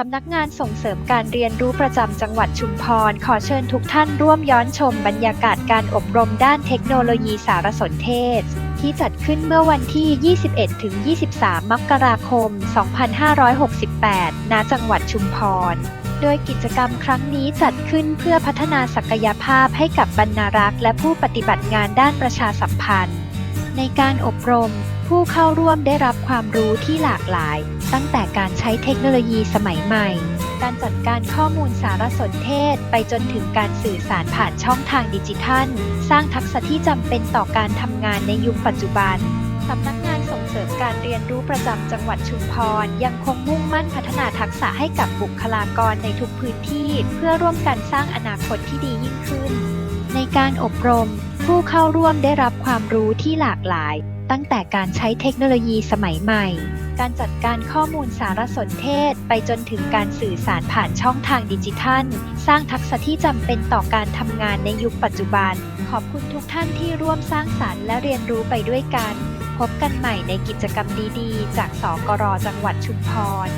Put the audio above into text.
สำนักงานส่งเสริมการเรียนรู้ประจำจังหวัดชุมพร ขอเชิญทุกท่านร่วมย้อนชมบรรยากาศการอบรมด้านเทคโนโลยีสารสนเทศ ที่จัดขึ้นเมื่อวันที่ 21-23 มกราคม 2568 ณ จังหวัดชุมพร โดยกิจกรรมครั้งนี้จัดขึ้นเพื่อพัฒนาศักยภาพให้กับบรรณารักษ์และผู้ปฏิบัติงานด้านประชาสัมพันธ์ ในการอบรม ผู้เข้าร่วมได้รับความรู้ที่หลากหลาย ตั้งแต่การใช้เทคโนโลยีสมัยใหม่ การจัดการข้อมูลสารสนเทศ ไปจนถึงการสื่อสารผ่านช่องทางดิจิทัล สร้างทักษะที่จำเป็นต่อการทำงานในยุคปัจจุบันสำนักงานส่งเสริมการเรียนรู้ประจำจังหวัดชุมพร ยังคงมุ่งมั่นพัฒนาทักษะให้กับบุคลากรในทุกพื้นที่ เพื่อร่วมกันสร้างอนาคตที่ดียิ่งขึ้น ในการอบรม ผู้เข้าร่วมได้รับความรู้ที่หลากหลาย ตั้งแต่การใช้เทคโนโลยีสมัยใหม่ การจัดการข้อมูลสารสนเทศ ไปจนถึงการสื่อสารผ่านช่องทางดิจิทัล สร้างทักษะที่จำเป็นต่อการทำงานในยุคปัจจุบัน ขอบคุณทุกท่านที่ร่วมสร้างสรรค์และเรียนรู้ไปด้วยกัน พบกันใหม่ในกิจกรรมดีๆ จากสกรจังหวัดชุมพร